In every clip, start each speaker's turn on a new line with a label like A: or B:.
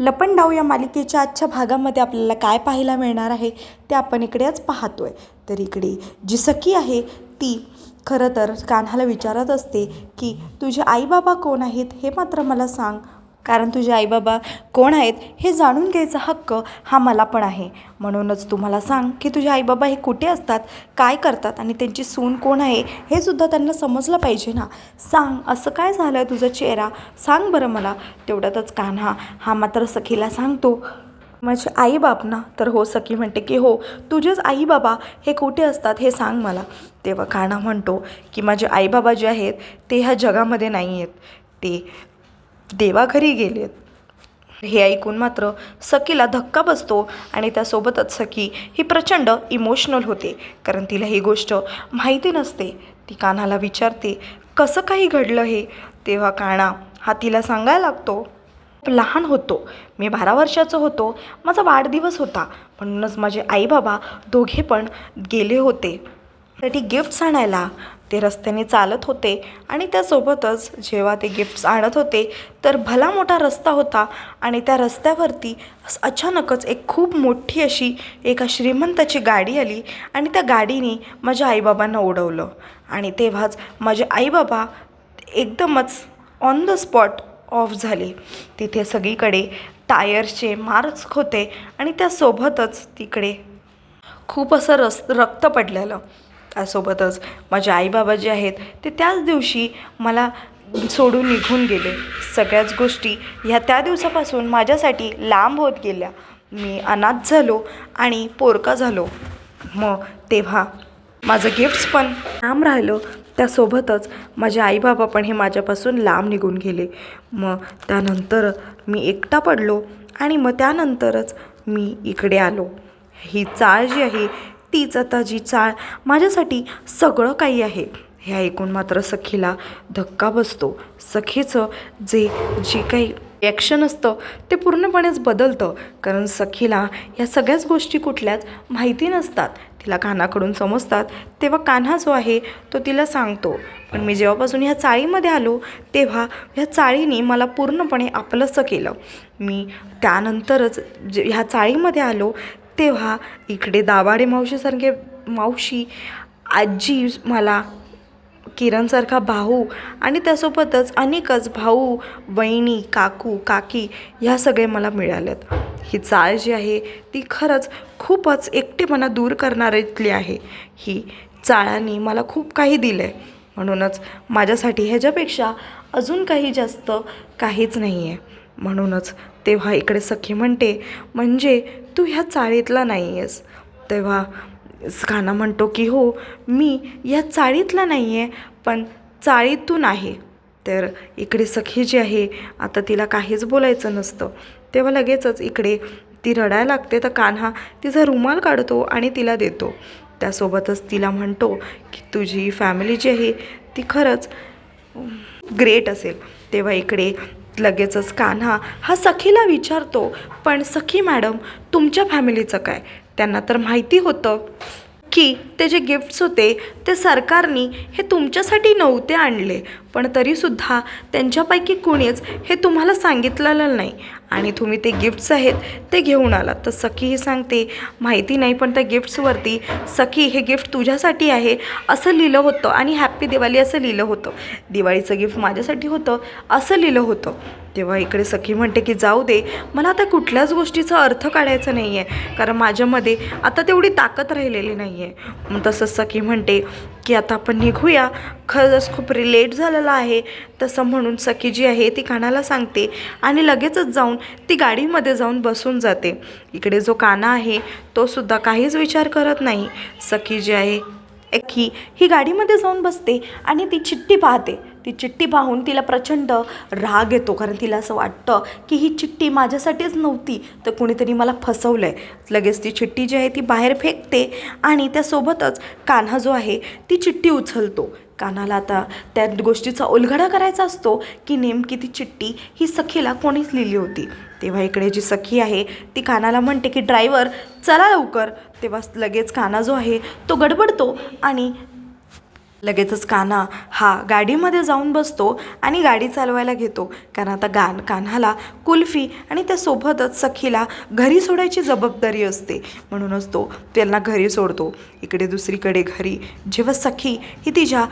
A: लपंडाव या मालिकेच्या आजच्या भागामध्ये आपल्याला काय पाहायला मिळणार आहे ते आपण इकडे आज आहे तर इकडे जी सखी आहे ती खरं तर कान्हाला विचारत असते की तुझे आईबाबा कोण आहेत हे मात्र मला सांग. कारण तुझे आईबाबा कोण आहेत हे जाणून घ्यायचा हक्क हा मला पण आहे. म्हणूनच तुम्हाला सांग की तुझे आईबाबा हे कुठे असतात काय करतात आणि त्यांची सून कोण आहे हे सुद्धा त्यांना समजलं पाहिजे ना? सांग असं काय झालं आहे तुझा चेहरा? सांग बरं मला. तेवढ्यातच कान्हा हा मात्र सखीला सांगतो माझे आई बाप ना? तर हो सखी म्हणते की हो तुझेच आई बाबा हे कुठे असतात हे सांग मला. तेव्हा कान्हा म्हणतो की माझे आईबाबा जे आहेत ते ह्या जगामध्ये नाही आहेत ते देवाघरी गेलेत. हे ऐकून मात्र सखीला धक्का बसतो आणि त्यासोबतच सखी ही प्रचंड इमोशनल होते. कारण तिला ही गोष्ट माहिती नसते. ती कान्हाला विचारते कसं काही घडलं हे? तेव्हा काना हा तिला सांगायला लागतो लहान होतो. मी बारा वर्षाचं होतो. माझा वाढदिवस होता. म्हणूनच माझे आई बाबा दोघे पण गेले होते. साठी गिफ्ट्स आणायला. ते रस्त्याने चालत होते आणि त्यासोबतच जेव्हा ते गिफ्ट्स आणत होते तर भला मोठा रस्ता होता आणि त्या रस्त्यावरती अचानकच एक खूप मोठी अशी एका श्रीमंताची गाडी आली आणि त्या गाडीने माझ्या आईबाबांना उडवलं आणि तेव्हाच माझे आईबाबा एकदमच ऑन द स्पॉट ऑफ झाले. तिथे सगळीकडे टायर्सचे मार्क्स होते आणि त्यासोबतच तिकडे खूप असं रस रक्त पडलेलं. सोबतच माझे आईबाबा जे आहेत ते त्याच दिवशी मला सोडून निघून गेले. सगळ्याच गोष्टी ह्या त्या दिवसापासून माझ्यासाठी लांब होत गेल्या. मी अनाथ झालो आणि पोरका झालो. मग तेव्हा माझं गिफ्ट्स पण लांब राहिलं. त्यासोबतच माझे आईबाबा पण हे माझ्यापासून लांब निघून गेले. मग त्यानंतर मी एकटा पडलो आणि मग त्यानंतरच मी इकडे आलो. ही चाळ जी आहे तीच आता जी चाळ माझ्यासाठी सगळं काही आहे. हे ऐकून मात्र सखीला धक्का बसतो. सखीचं जे जे काही ॲक्शन असतं ते पूर्णपणेच बदलतं. कारण सखीला या सगळ्याच गोष्टी कुठल्याच माहिती नसतात. तिला कान्हाकडून समजतात. तेव्हा कान्हा जो आहे तो तिला सांगतो. पण मी जेव्हापासून ह्या चाळीमध्ये आलो तेव्हा ह्या चाळीने मला पूर्णपणे आपलंसं केलं. मी त्यानंतरच जे ह्या चाळीमध्ये आलो तेव्हा इकडे दाभाडे मावशीसारखे मावशी आजी मला किरणसारखा भाऊ आणि त्यासोबतच अनेकच भाऊ वहिनी काकू काकी ह्या सगळे मला मिळाल्यात ही चाळ जी आहे ती खरंच खूपच एकटेपणा दूर करणारीतली आहे. ही चाळाने मला खूप काही दिलं आहे म्हणूनच माझ्यासाठी ह्याच्यापेक्षा अजून काही जास्त काहीच नाही आहे म्हणूनच तेव्हा इकडे सखी म्हणते म्हणजे तू ह्या चाळीतला नाही आहेस तेव्हा कान्हा म्हणतो की हो मी या चाळीतला नाही आहे पण चाळीतून आहे. तर इकडे सखी जी आहे आता तिला काहीच बोलायचं नसतं. तेव्हा लगेचच इकडे ती रडायला लागते तर कान्हा तिचा रुमाल काढतो आणि तिला देतो. त्यासोबतच तिला म्हणतो की तुझी फॅमिली जी आहे ती खरंच ग्रेट असेल. तेव्हा इकडे लगेचच कान्हा हा सखीला विचारतो पण सखी मॅडम तुमच्या फॅमिलीचं काय? त्यांना तर माहिती होतं की ते जे गिफ्ट्स होते ते सरकारने हे तुमच्यासाठी नव्हते आणले. पण तरीसुद्धा त्यांच्यापैकी कुणीच हे तुम्हाला सांगितलेलं नाही. आणि तुम्ही ते गिफ्ट्स आहेत ते घेऊन आलात तर सखी ही सांगते माहिती नाही पण त्या गिफ्ट्सवरती सखी हे गिफ्ट तुझ्यासाठी आहे असं लिहिलं होतं. आणि हॅप्पी दिवाळी असं लिहिलं होतं. दिवाळीचं गिफ्ट माझ्यासाठी होतं असं लिहिलं होतं. तेव्हा इकडे सखी म्हणते की जाऊ दे मला आता कुठल्याच गोष्टीचा अर्थ काढायचा नाही आहे कारण माझ्यामध्ये आता तेवढी ताकद राहिलेली नाही आहे तसंच सखी म्हणते की आता आपण निघूया खरंच खूप रिलेट झालेलं आहे. तसं म्हणून सखी जी आहे ती कानाला सांगते आणि लगेचच जाऊन ती गाडीमध्ये जाऊन बसून जाते. इकडे जो काना आहे तो सुद्धा काहीच विचार करत नाही. सखी जी आहे एकी ही गाडीमध्ये जाऊन बसते आणि ती चिठ्ठी पाहते. ती चिठ्ठी पाहून तिला प्रचंड राग येतो कारण तिला असं वाटतं की ही चिठ्ठी माझ्यासाठीच नव्हती तर कुणीतरी मला फसवलं आहे लगेच ती चिठ्ठी जी आहे ती बाहेर फेकते आणि त्यासोबतच कान्हा जो आहे ती चिठ्ठी उचलतो. कानाला आता त्या गोष्टीचा उलगडा करायचा असतो की नेमकी ती चिठ्ठी ही सखीला कोणीच लिहिली होती. तेव्हा इकडे जी सखी आहे ती कानाला म्हणते की ड्रायव्हर चला लवकर. तेव्हा लगेच काना जो आहे तो गडबडतो आणि लगेचच कान्हा हा गाडीमध्ये जाऊन बसतो आणि गाडी चालवायला घेतो. कारण आता गान कान्हाला कुल्फी आणि त्यासोबतच सखीला घरी सोडायची जबाबदारी असते. म्हणूनच तो त्यांना घरी सोडतो. इकडे दुसरीकडे घरी. जेव्हा सखी ही तिच्या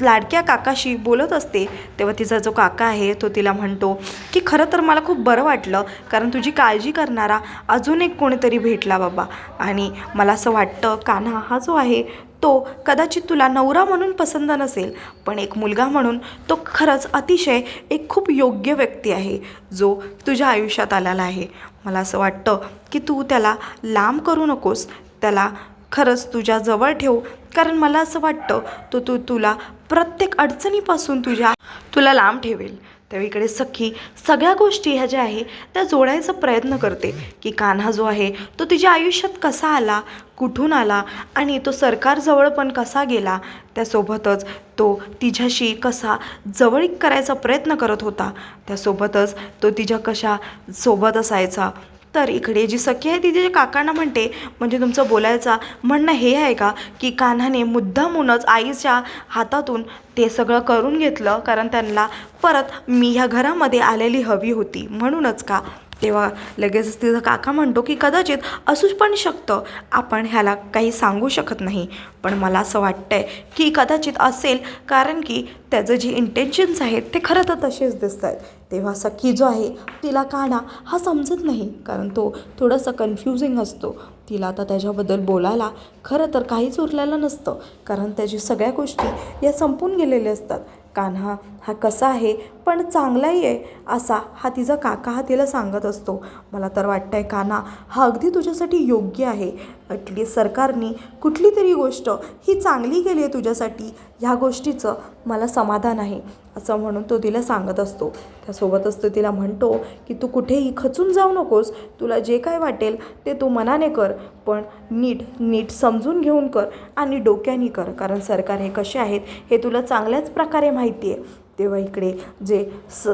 A: लाडक्या काकाशी बोलत असते तेव्हा तिचा जो काका आहे तो तिला म्हणतो की खरं तर मला खूप बरं वाटलं कारण तुझी काळजी करणारा अजून एक कोणीतरी भेटला बाबा. आणि मला असं वाटतं कान्हा हा जो आहे तो कदाचित तुला नवरा म्हणून पसंत नसेल पण एक मुलगा म्हणून तो खरंच अतिशय एक खूप योग्य व्यक्ती आहे जो तुझ्या आयुष्यात आलेला आहे. मला असं वाटतं की तू त्याला लांब करू नकोस त्याला खरंच तुझ्या जवळ ठेव कारण मला असं वाटतं तो तू तुला प्रत्येक अडचणीपासून तुझ्या तुला लांब ठेवेल. तेव्हा इकडे सखी सगळ्या गोष्टी ह्या ज्या आहे त्या जोडायचा प्रयत्न करते की कान्हा जो आहे तो तिच्या आयुष्यात कसा आला कुठून आला आणि तो सरकारजवळ पण कसा गेला त्यासोबतच तो तिच्याशी कसा जवळीक करायचा प्रयत्न करत होता त्यासोबतच तो तिच्या कशा सोबत असायचा तर इकडे जी सखी आहे ती तिच्या काकांना म्हणते म्हणजे तुमचं बोलायचा म्हणणं हे आहे का की कान्हाने मुद्दामूनच आईच्या हातातून ते सगळं करून घेतलं कारण त्यांना परत मी ह्या घरामध्ये आलेली हवी होती. म्हणूनच का? तेव्हा लगेच तिचा काका म्हणतो की कदाचित असू पण शकतं. आपण ह्याला काही सांगू शकत नाही. पण मला असं वाटतंय की कदाचित असेल कारण की त्याचं जे इंटेन्शन्स आहेत ते खरं तर तसेच दिसत आहेत तेव्हा सखी जो आहे तिला काना हा समजत नाही कारण तो थोडासा कन्फ्युजिंग असतो. तिला आता त्याच्याबद्दल बोलायला खरं तर काहीच उरलेलं नसतं कारण त्याची सगळ्या गोष्टी या संपून गेलेल्या असतात. कान्हा हा कसा आहे पण चांगलाही आहे असा हा तिचा काका हा तिला सांगत असतो. मला तर वाटतं आहे काना हा अगदी तुझ्यासाठी योग्य आहे. ॲटलीस्ट सरकारने कुठली तरी गोष्ट ही चांगली केली आहे तुझ्यासाठी. ह्या गोष्टीचं मला समाधान आहे असं म्हणून तो तिला सांगत असतो. त्यासोबतच तो तिला म्हणतो की तू कुठेही खचून जाऊ नकोस. तुला जे काय वाटेल ते तू मनाने कर पण नीट नीट समजून घेऊन कर आणि डोक्याने कर कारण सरकार हे कसे आहेत हे तुला चांगल्याच प्रकारे माहिती आहे. तेव्हा इकडे जे स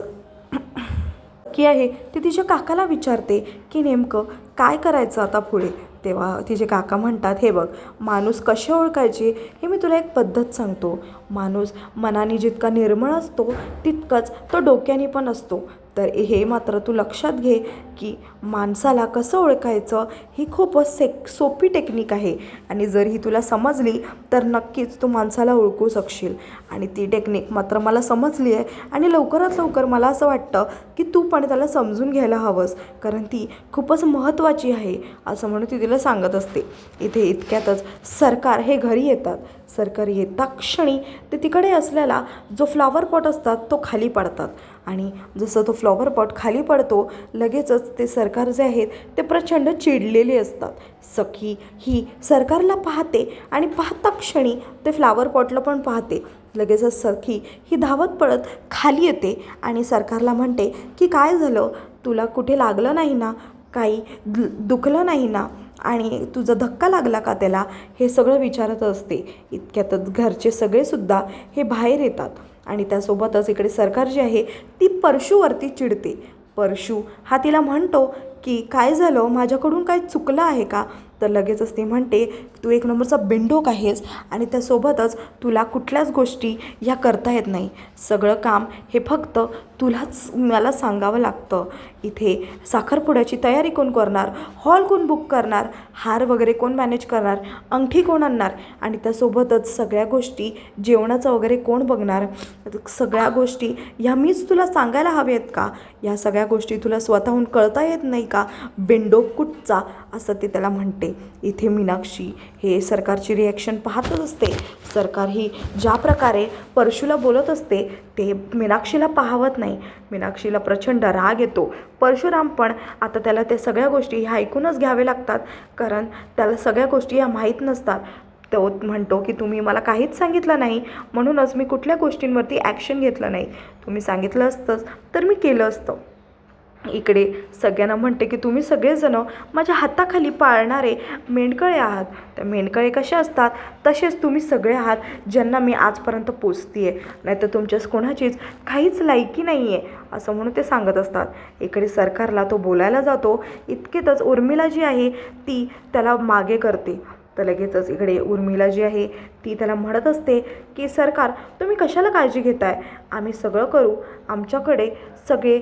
A: की आहे ती तिच्या काकाला विचारते की नेमकं काय करायचं आता पुढे? तेव्हा तिचे काका म्हणतात हे बघ माणूस कसे ओळखायचे? हे मी तुला एक पद्धत सांगतो. माणूस मनाने जितका निर्मळ असतो तितकंच तो डोक्याने पण असतो. तर हे मात्र तू लक्षात घे. की माणसाला कसं ओळखायचं ही खूपच से सोपी टेक्निक आहे. आणि जर ही तुला समजली तर नक्कीच तू माणसाला ओळखू शकशील. आणि ती टेक्निक मात्र मला समजली आहे. आणि लवकरात लवकर मला असं वाटतं की तू पण त्याला समजून घ्यायला हवंस कारण ती खूपच महत्त्वाची आहे असं म्हणून ती तिला सांगत असते. इथे इतक्यातच सरकार हे घरी येतात. सरकार येता क्षणी ते तिकडे असलेला जो फ्लॉवर पॉट असतात तो खाली पडतात. आणि जसं तो फ्लॉवर पॉट खाली पडतो लगेचच ते सरकार जे आहेत ते प्रचंड चिडलेले असतात. सखी ही सरकारला पाहते आणि पाहता क्षणी ते फ्लावर पॉटला पण पाहते. लगेचच सखी ही धावत पळत खाली येते आणि सरकारला म्हणते की काय झालं? तुला कुठे लागलं नाही ना? काही दु दुखलं नाही ना? आणि तुझा धक्का लागला का त्याला? हे सगळं विचारत असते. इतक्यातच घरचे सगळेसुद्धा हे बाहेर येतात आणि त्यासोबतच इकडे सरकार जी आहे ती परशुवरती चिडते. परशू हा तिला म्हणतो की काय झालं? माझ्याकडून काय चुकलं आहे का? तर लगेचच ती म्हणते तू एक नंबरचा बिंडोक आहेस आणि त्यासोबतच तुला कुठल्याच गोष्टी ह्या करता येत नाही. सगळं काम हे फक्त तुलाच मला सांगावं लागतं. इथे साखरपुड्याची तयारी कोण करणार? हॉल कोण बुक करणार? हार वगैरे कोण मॅनेज करणार? अंगठी कोण आणणार? आणि त्यासोबतच सगळ्या गोष्टी जेवणाचं वगैरे कोण बघणार? सगळ्या गोष्टी ह्या मीच तुला सांगायला हव्या आहेत का? या सगळ्या गोष्टी तुला स्वतःहून कळता येत नाही का? बिंडोक कुठचा? असं ते त्याला म्हणते. इथे मीनाक्षी हे सरकारची रिॲक्शन पाहतच असते. सरकार ही ज्या प्रकारे परशूला बोलत असते ते मीनाक्षीला पाहवत नाही. मीनाक्षीला प्रचंड राग येतो. परशुराम पण आता त्याला त्या सगळ्या गोष्टी ह्या ऐकूनच घ्यावे लागतात. कारण त्याला सगळ्या गोष्टी ह्या माहीत नसतात. तो म्हणतो की तुम्ही मला काहीच सांगितलं नाही. म्हणूनच मी कुठल्या गोष्टींवरती ॲक्शन घेतलं नाही. तुम्ही सांगितलं असतंच तर मी केलं असतं. इकडे सगळ्यांना म्हणते की तुम्ही सगळेजणं माझ्या हाताखाली पाळणारे मेंढकळे आहात. त्या मेंढकळे कसे असतात? तसेच तुम्ही सगळे आहात ज्यांना मी आजपर्यंत पोचते आहे नाहीतर तुमच्याच कोणाचीच काहीच लायकी नाही आहे असं म्हणून ते सांगत असतात. इकडे सरकारला तो बोलायला जातो. इतकेतच उर्मिला जी आहे ती त्याला मागे करते. तर लगेचच इकडे उर्मिला जी आहे ती त्याला म्हणत असते की सरकार तुम्ही कशाला काळजी घेताय? आम्ही सगळं करू. आमच्याकडे सगळे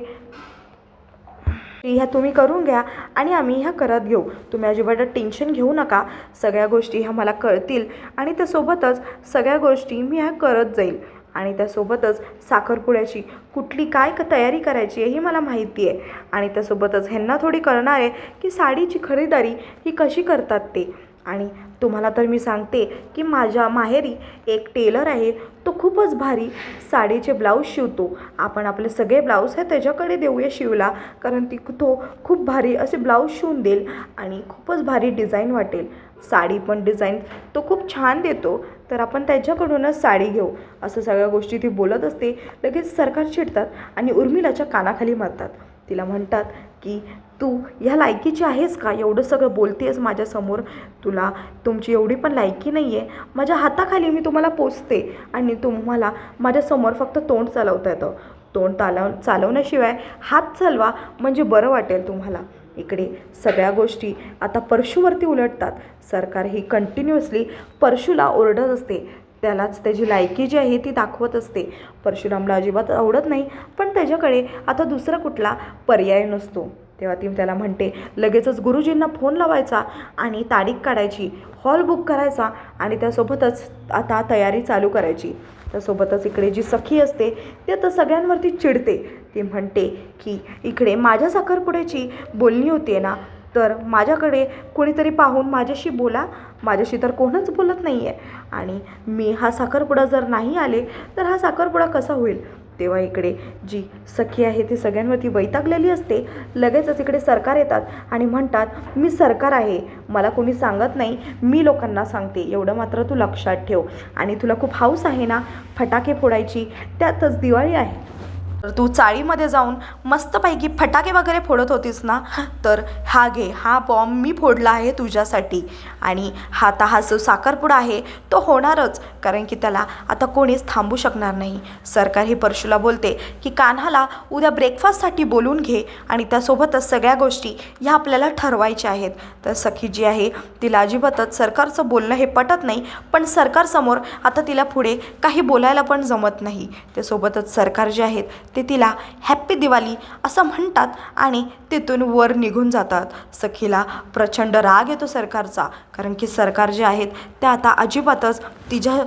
A: ह्या तुम्ही करून घ्या आणि आम्ही ह्या करत घेऊ. तुम्ही अजिबात टेन्शन घेऊ नका. सगळ्या गोष्टी ह्या मला कळतील आणि त्यासोबतच सगळ्या गोष्टी मी ह्या करत जाईल. आणि त्यासोबतच साखरपुड्याची कुठली काय क तयारी करायची आहे ही मला माहिती आहे. आणि त्यासोबतच ह्यांना थोडी कळणार आहे की साडीची खरेदारी ही कशी करतात ते. आणि तुम्हाला तर मी सांगते की माझ्या माहेरी एक टेलर आहे तो खूपच भारी साडीचे ब्लाऊज शिवतो. आपण आपले सगळे ब्लाऊज हे त्याच्याकडे देऊया शिवला कारण ती तो खूप भारी असे ब्लाऊज शिवून देईल आणि खूपच भारी डिझाईन वाटेल. साडी पण डिझाईन तो खूप छान देतो तर आपण त्याच्याकडूनच साडी घेऊ. असं सगळ्या गोष्टी ती बोलत असते लगेच सरकार चिडतात आणि उर्मिलाच्या कानाखाली मारतात. तिला म्हणतात की तू ह्या लायकीची आहेस का? एवढं सगळं बोलतेस माझ्यासमोर. तुला तुमची एवढी पण लायकी नाही आहे माझ्या हाताखाली मी तुम्हाला पोचते आणि तुम्हाला माझ्यासमोर फक्त तोंड चालवता येतं. तोंड चालव चालवण्याशिवाय हात चालवा म्हणजे बरं वाटेल तुम्हाला. इकडे सगळ्या गोष्टी आता परशूवरती उलटतात. सरकार ही कंटिन्युअसली परशूला ओरडत असते. त्यालाच त्याची लायकी जी आहे ती दाखवत असते. परशुरामला अजिबात आवडत नाही पण त्याच्याकडे आता दुसरा कुठला पर्याय नसतो. तेव्हा ती त्याला म्हणते लगेचच गुरुजींना फोन लावायचा आणि तारीख काढायची हॉल बुक करायचा आणि त्यासोबतच आता तयारी चालू करायची. त्यासोबतच इकडे जी सखी असते ती आता सगळ्यांवरती चिडते. ती म्हणते की इकडे माझ्या साखरपुड्याची बोलणी होती ना तर माझ्याकडे कोणीतरी पाहून माझ्याशी बोला. माझ्याशी तर कोणच बोलत नाही आहे आणि मी हा साखरपुडा जर नाही आले तर हा साखरपुडा कसा होईल? तेव्हा इकडे जी सखी आहे ती सगळ्यांवरती वैतागलेली असते. लगेचच इकडे सरकार येतात आणि म्हणतात मी सरकार आहे. मला कोणी सांगत नाही. मी लोकांना सांगते. एवढं मात्र तू लक्षात ठेव. आणि तुला खूप हाऊस आहे ना फटाके फोडायची? त्यातच दिवाळी आहे. तर तू चाळीमध्ये जाऊन मस्तपैकी फटाके वगैरे फोडत होतीस ना? तर हा घे हा बॉम्ब मी फोडला आहे तुझ्यासाठी. आणि हा आता हा जो साखरपुडा आहे तो होणारच. कारण की त्याला आता कोणीच थांबू शकणार नाही. सरकार ही परशुला बोलते की कान्हाला उद्या ब्रेकफास्टसाठी बोलून घे आणि त्यासोबतच सगळ्या गोष्टी ह्या आपल्याला ठरवायच्या आहेत. तर सखी जी आहे तिला अजिबातच सरकारचं बोलणं हे पटत नाही. पण सरकारसमोर आता तिला पुढे काही बोलायला पण जमत नाही. त्यासोबतच सरकार जे आहेत ते तिला हॅप्पी दिवाळी असं म्हणतात आणि तिथून वर निघून जातात. सखीला प्रचंड राग येतो सरकारचा कारण की सरकार जे आहेत ते आता अजिबातच तिच्या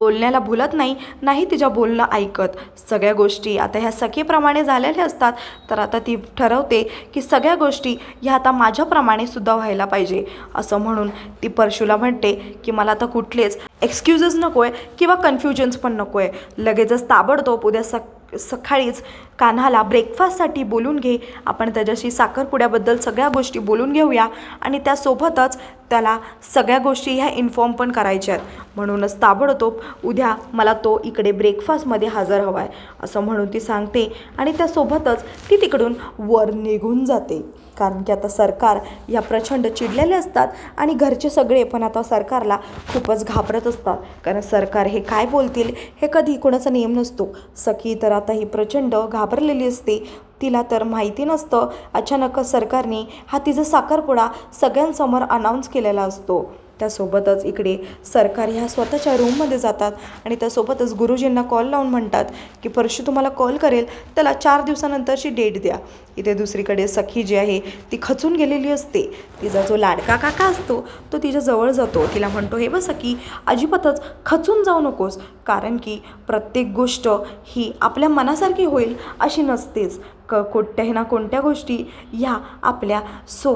A: बोलण्याला भुलत नाही नाही तिच्या बोलणं ऐकत. सगळ्या गोष्टी आता ह्या सखीप्रमाणे झालेल्या असतात तर आता ती ठरवते की सगळ्या गोष्टी ह्या आता माझ्याप्रमाणे सुद्धा व्हायला पाहिजे. असं म्हणून ती परशूला म्हणते की मला आता कुठलेच एक्सक्युजेस नको आहे किंवा कन्फ्युजन्स पण नको आहे लगेचच ताबडतोब उद्या सक सकाळीच कान्हाला ब्रेकफास्टसाठी बोलून घे. आपण त्याच्याशी साखरपुड्याबद्दल सगळ्या गोष्टी बोलून घेऊया आणि त्यासोबतच त्याला सगळ्या गोष्टी ह्या इन्फॉर्म पण करायच्या आहेत. म्हणूनच ताबडतोब उद्या मला तो इकडे ब्रेकफास्टमध्ये हजर हवा आहे असं म्हणून ती सांगते आणि त्यासोबतच ती तिकडून वर निघून जाते. कारण की आता सरकार या प्रचंड चिडलेले असतात आणि घरचे सगळे पण आता सरकारला खूपच घाबरत असतात. कारण सरकार हे काय बोलतील हे कधी कोणाचा नियम नसतो. सखी तर आता ही प्रचंड घाबरलेली असते. तिला तर माहिती नसतं. अचानकच सरकारने हा तिचा साखरपुडा सगळ्यांसमोर अनाऊन्स केलेला असतो. त्यासोबतच इकडे सरकार ह्या स्वतःच्या रूममध्ये जातात आणि त्यासोबतच गुरुजींना कॉल लावून म्हणतात की परशु तुम्हाला कॉल करेल त्याला चार दिवसानंतरची डेट द्या. इथे दुसरीकडे सखी जी आहे ती खचून गेलेली असते. तिचा जो लाडका काका असतो तो तिच्या जवळ जातो. तिला म्हणतो हे बघ सखी अजिबातच खचून जाऊ नकोस. कारण की प्रत्येक गोष्ट ही आपल्या मनासारखी होईल अशी नसतेच. क कोणत्याही ना कोणत्या गोष्टी ह्या आपल्या सो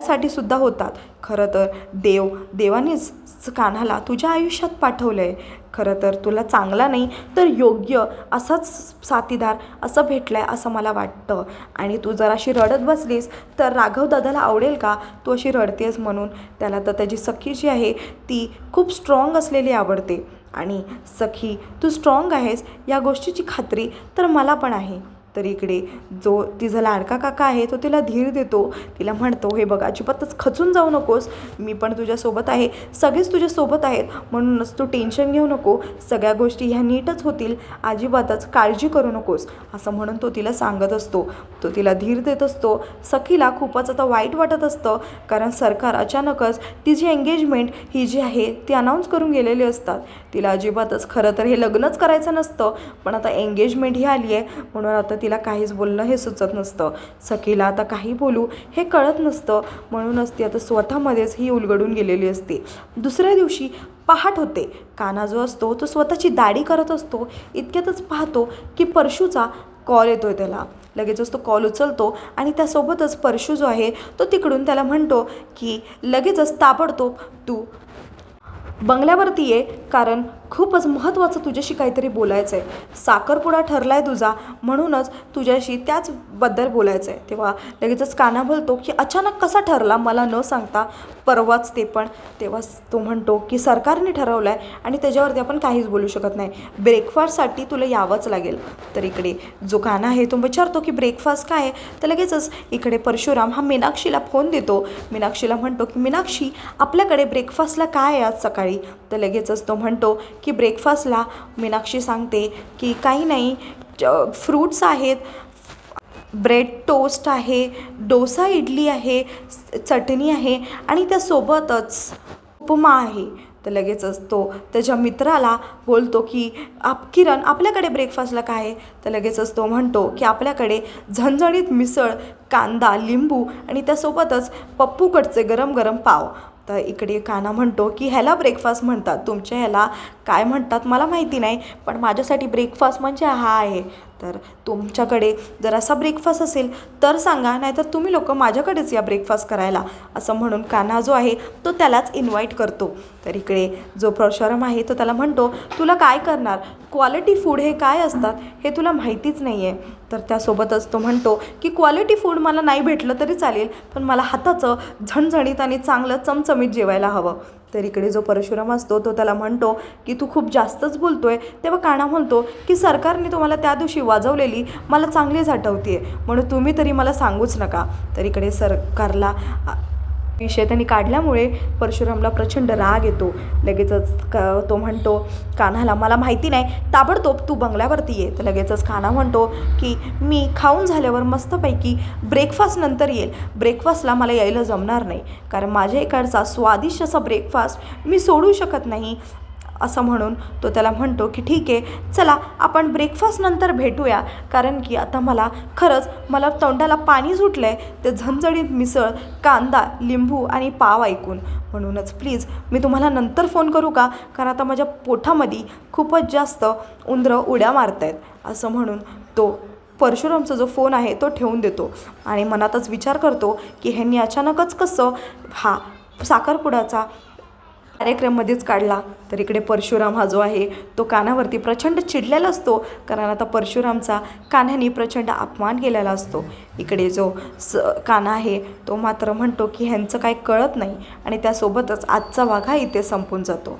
A: साठी सुद्धा होतात. खरं तर देव देवानेच कान्हाला तुझ्या आयुष्यात पाठवलं आहे खरं तर तुला चांगला नाही तर योग्य असाच साथीदार असं भेटलं आहे असं मला वाटतं. आणि तू जर अशी रडत बसलीस तर राघव दादाला आवडेल का? तू अशी रडतेस म्हणून. त्याला तर त्याची सखी जी आहे ती खूप स्ट्रॉंग असलेली आवडते. आणि सखी तू स्ट्रॉंग आहेस या गोष्टीची खात्री तर मला पण आहे. तर इकडे जो तिचा लाडका काका आहे तो तिला धीर देतो. तिला म्हणतो हे बघ अजिबातच खचून जाऊ नकोस. मी पण तुझ्यासोबत आहे. सगळेच तुझ्यासोबत आहेत. म्हणूनच तू टेन्शन घेऊ नको. सगळ्या गोष्टी ह्या नीटच होतील. अजिबातच काळजी करू नकोस. असं म्हणून तो तिला सांगत असतो. तो तिला धीर देत असतो. सखीला खूपच आता वाईट वाटत असतं. कारण सरकार अचानकच तिची एंगेजमेंट ही जी आहे ती अनाऊन्स करून गेलेली असतात. तिला अजिबातच खरं तर हे लग्नच करायचं नसतं. पण आता एंगेजमेंट ही आली आहे. म्हणून आता तिला काहीच बोलणं हे सुचत नसतं. सखीला आता काही बोलू हे कळत नसतं. म्हणूनच ती आता स्वतःमध्येच ही उलगडून गेलेली असते. दुसऱ्या दिवशी पहाट होते. काना जो असतो तो स्वतःची दाढी करत असतो. इतक्यातच पाहतो की परशूचा कॉल येतोय त्याला. लगेचच तो कॉल उचलतो आणि त्यासोबतच परशू जो आहे तो तिकडून त्याला म्हणतो की लगेचच ताबडतोब तू बंगल्यावरती ये कारण खूपच महत्त्वाचं तुझ्याशी काहीतरी बोलायचं आहे साखरपुडा ठरला आहे तुझा म्हणूनच तुझ्याशी त्याचबद्दल बोलायचं आहे तेव्हा लगेचच काना बोलतो की अचानक कसा ठरला? मला न सांगता परवाच ते पण. तेव्हा तो म्हणतो की सरकारने ठरवलं आहे आणि त्याच्यावरती आपण काहीच बोलू शकत नाही. ब्रेकफास्टसाठी तुला यावंच लागेल. तर इकडे जो काना आहे तो विचारतो की ब्रेकफास्ट काय आहे? तर लगेचच इकडे परशुराम हा मीनाक्षीला फोन देतो. मीनाक्षीला म्हणतो की मीनाक्षी आपल्याकडे ब्रेकफास्टला काय आहे आज सकाळी? तर लगेचच तो म्हणतो की ब्रेकफास्टला मीनाक्षी सांगते की काही नाही फ्रूट्स आहेत ब्रेड टोस्ट आहे डोसा इडली आहे चटणी आहे आणि त्यासोबतच उपमा आहे. तर लगेचच तो त्याच्या मित्राला बोलतो की आप किरण आपल्याकडे ब्रेकफास्टला काय आहे? तर लगेचच तो म्हणतो की आपल्याकडे झणझणीत मिसळ कांदा लिंबू आणि त्यासोबतच पप्पूकडचे गरम गरम पाव. तर इकडे काना म्हणतो की ह्याला ब्रेकफास्ट म्हणतात. तुमच्या ह्याला काय म्हणतात मला माहिती नाही पण माझ्यासाठी ब्रेकफास्ट म्हणजे हा आहे. तर तुमच्याकडे जर असा ब्रेकफास्ट असेल तर सांगा नाहीतर तुम्ही लोक माझ्याकडेच या ब्रेकफास्ट करायला. असं म्हणून कान्हा जो आहे तो त्यालाच इन्व्हाइट करतो. तर इकडे जो परशुराम आहे तो त्याला म्हणतो तुला काय करणार? क्वालिटी फूड हे काय असतात? हे तुला माहितीच नाही आहे तर त्यासोबतच तो म्हणतो की क्वालिटी फूड मला नाही भेटलं तरी चालेल पण मला हाताचं झणझणीत आणि चांगलं चमचमीत जेवायला हवं. तर इकडे जो परशुराम असतो तो त्याला म्हणतो की तू खूप जास्तच बोलतोय. तेव्हा काणा म्हणतो की सरकारने तुम्हाला त्या दिवशी वाजवलेली मला चांगलीच आठवते म्हणून तुम्ही तरी मला सांगूच नका. तर इकडे सरकारला विषय त्यांनी काढल्यामुळे परशुरामला प्रचंड राग येतो. लगेचच क तो म्हणतो कान्हाला मला माहिती नाही. ताबडतोब तू बंगल्यावरती ये. तर लगेचच कान्हा म्हणतो की मी खाऊन झाल्यावर मस्तपैकी ब्रेकफास्ट नंतर येईल. ब्रेकफास्टला मला यायला जमणार नाही. कारण माझ्या इकडचा स्वादिष्ट असा ब्रेकफास्ट मी सोडू शकत नाही. असं म्हणून तो त्याला म्हणतो की ठीक आहे चला आपण ब्रेकफास्ट नंतर भेटूया. कारण की आता मला खरंच मला तोंडाला पाणी सुटलं आहे ते झणझणीत मिसळ कांदा लिंबू आणि पाव ऐकून. म्हणूनच प्लीज मी तुम्हाला नंतर फोन करू का? कारण आता माझ्या पोठामध्ये खूपच जास्त उंदरं उड्या मारत आहेत असं म्हणून तो परशुरामचा जो फोन आहे तो ठेवून देतो. आणि मनातच विचार करतो की ह्यांनी अचानकच कसं हा साखरपुड्याचा कार्यक्रममध्येच काढला. तर इकडे परशुराम हा जो आहे तो कानावरती प्रचंड चिडलेला असतो. कारण आता परशुरामचा कान्ह्याने प्रचंड अपमान केलेला असतो. इकडे जो स काना आहे तो मात्र म्हणतो की ह्यांचं काय कळत नाही आणि त्यासोबतच आजचा वाघा इथे संपून जातो.